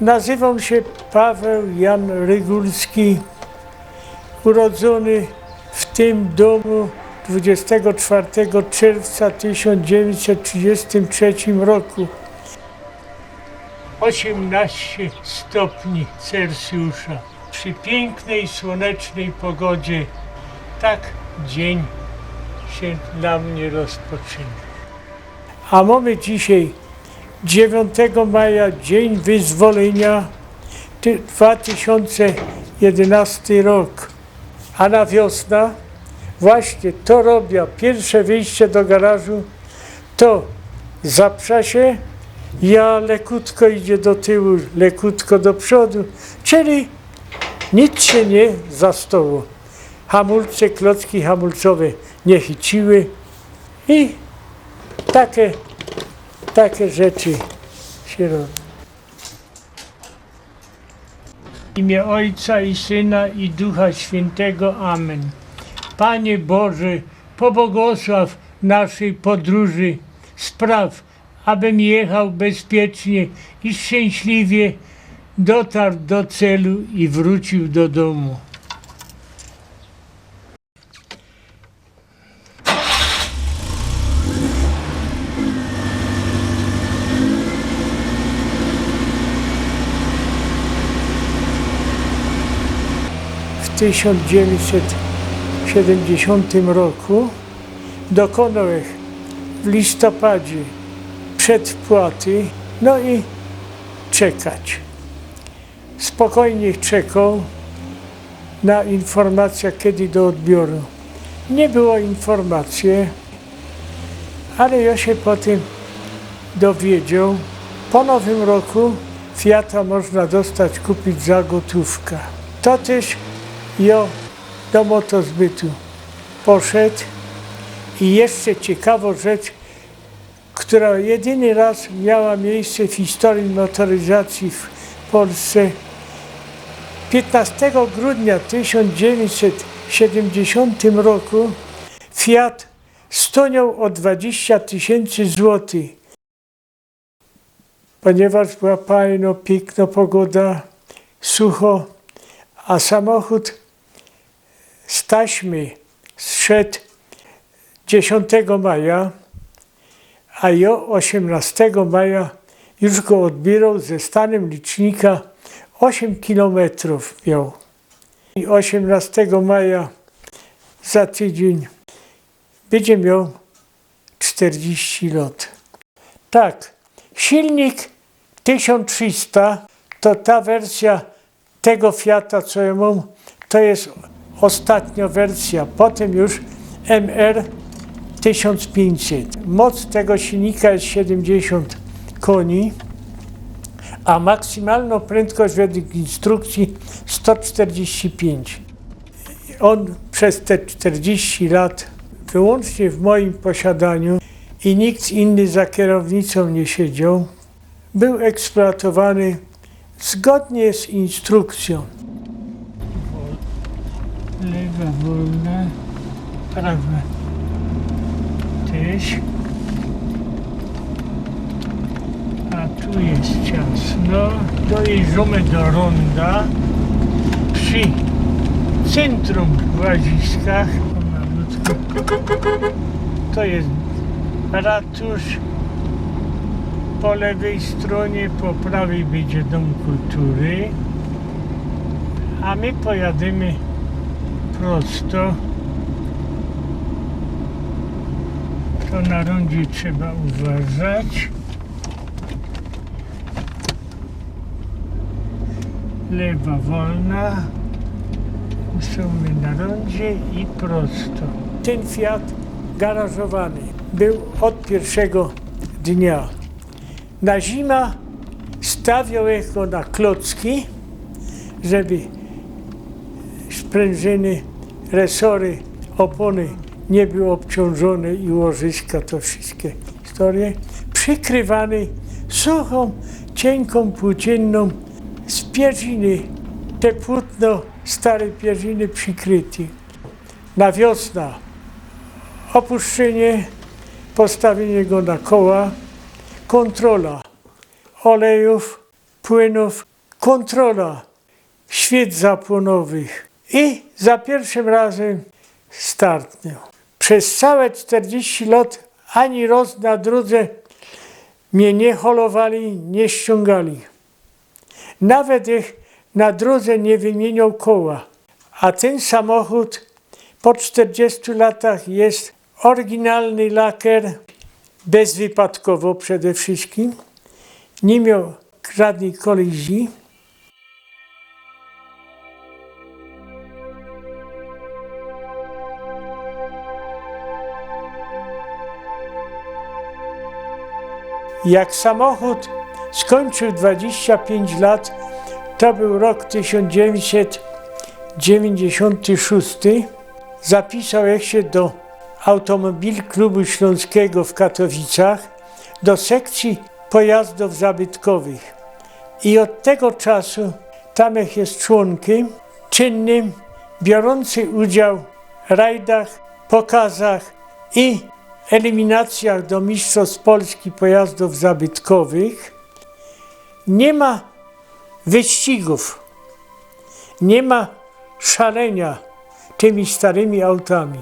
Nazywam się Paweł Jan Rygulski, urodzony w tym domu 24 czerwca 1933 roku. 18 stopni Celsjusza. Przy pięknej, słonecznej pogodzie tak dzień się dla mnie rozpoczyna. A mamy dzisiaj 9 maja, Dzień Wyzwolenia, ty- 2011 rok. A na wiosna właśnie to robię. Pierwsze wyjście do garażu to zaprza się, ja lekutko idzie do tyłu, lekutko do przodu, czyli nic się nie zastało. Hamulce, klocki hamulcowe nie chyciły i takie, takie rzeczy się robi. W imię Ojca i Syna i Ducha Świętego. Amen. Panie Boże, pobłogosław naszej podróży, spraw, abym jechał bezpiecznie i szczęśliwie dotarł do celu i wrócił do domu. 1970 roku dokonałem w listopadzie przedpłaty, no i czekać. Spokojnie czekał na informację, kiedy do odbioru. Nie było informacji, ale ja się potem dowiedział. Po nowym roku Fiata można dostać, kupić za gotówkę. To też ja do motozbytu poszedł i jeszcze ciekawą rzecz, która jedyny raz miała miejsce w historii motoryzacji w Polsce. 15 grudnia 1970 roku Fiat stoniał o 20 tysięcy złotych, ponieważ była fajno, piękna pogoda, sucho, a samochód z taśmy zszedł 10 maja, a ja 18 maja już go odbierał ze stanem licznika 8 kilometrów miał. I 18 maja za tydzień będzie miał 40 lat. Tak, silnik 1300 to ta wersja tego Fiata, co ja mam, to jest ostatnia wersja. Potem już MR 1500. Moc tego silnika jest 70 koni, a maksymalną prędkość według instrukcji 145. On przez te 40 lat wyłącznie w moim posiadaniu i nikt inny za kierownicą nie siedział, był eksploatowany zgodnie z instrukcją. Lewa wolna, prawa też. A tu jest ciasno. Dojeżdżamy do ronda przy centrum w Łaziskach. Pomalutku. To jest ratusz. Po lewej stronie, po prawej będzie Dom Kultury. A my pojadymy prosto. To na rondzie trzeba uważać. Lewa wolna. Usuniemy na rondzie i prosto. Ten Fiat garażowany był od pierwszego dnia. Na zima stawiał go na klocki, żeby sprężyny, resory, opony nie były obciążone i łożyska, to wszystkie historie, przykrywany suchą, cienką, płócienną z pierziny, te płótno starej pierziny przykryty. Na wiosna opuszczenie, postawienie go na koła, kontrola olejów, płynów, kontrola świec zapłonowych i za pierwszym razem startnął. Przez całe 40 lat ani roz na drodze mnie nie holowali, nie ściągali. Nawet ich na drodze nie wymieniał koła. A ten samochód po 40 latach jest oryginalny lakier, bezwypadkowo przede wszystkim. Nie miał żadnej kolizji. Jak samochód skończył 25 lat, to był rok 1996, zapisał się do Automobil Klubu Śląskiego w Katowicach do sekcji pojazdów zabytkowych. I od tego czasu Tamek jest członkiem czynnym, biorący udział w rajdach, pokazach i eliminacjach do Mistrzostw Polski pojazdów zabytkowych. Nie ma wyścigów, nie ma szalenia tymi starymi autami.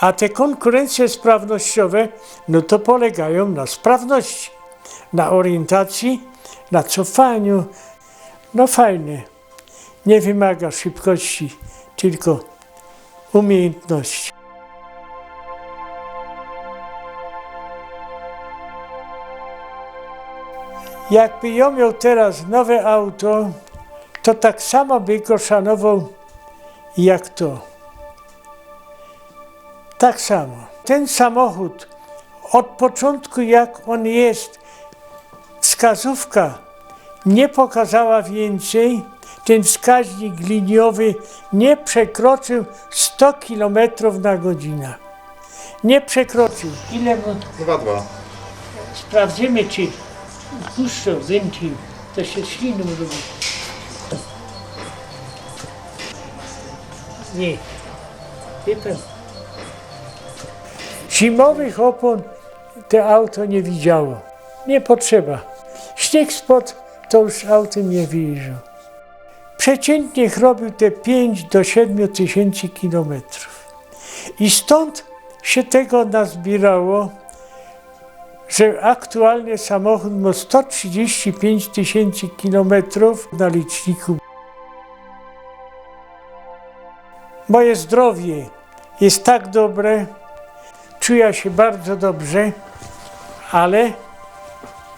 A te konkurencje sprawnościowe, no to polegają na sprawności, na orientacji, na cofaniu. No fajne. Nie wymaga szybkości, tylko umiejętności. Jakby ja miał teraz nowe auto, to tak samo by go szanował jak to. Tak samo. Ten samochód od początku jak on jest, wskazówka nie pokazała więcej, ten wskaźnik liniowy nie przekroczył 100 km na godzinę. Nie przekroczył. Ile mu 2-2. sprawdzimy, czy puszczą wędki, to się śliną robi. Nie. Wie pan. Zimowych opon to auto nie widziało. Nie potrzeba. Śnieg spod to już autem nie wyjeżdżał. Przeciętnie robił te 5 do 7 tysięcy kilometrów. I stąd się tego nazbierało, że aktualnie samochód ma 135 tysięcy kilometrów na liczniku. Moje zdrowie jest tak dobre, czuję się bardzo dobrze, ale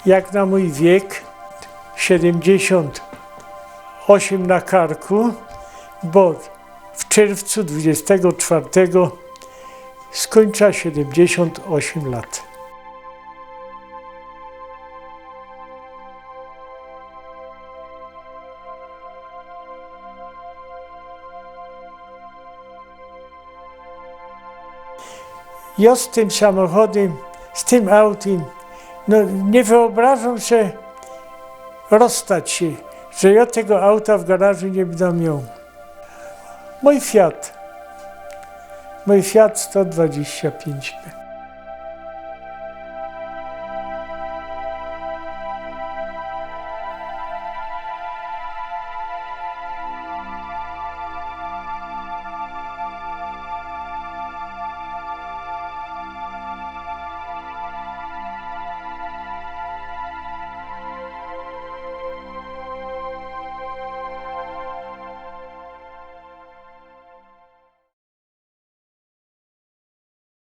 jak na mój wiek, 78 na karku, bo w czerwcu 24 skończę 78 lat. Ja z tym samochodem, z tym autem, no nie wyobrażam sobie rozstać się, że ja tego auta w garażu nie będę miał. Mój Fiat, mój Fiat 125.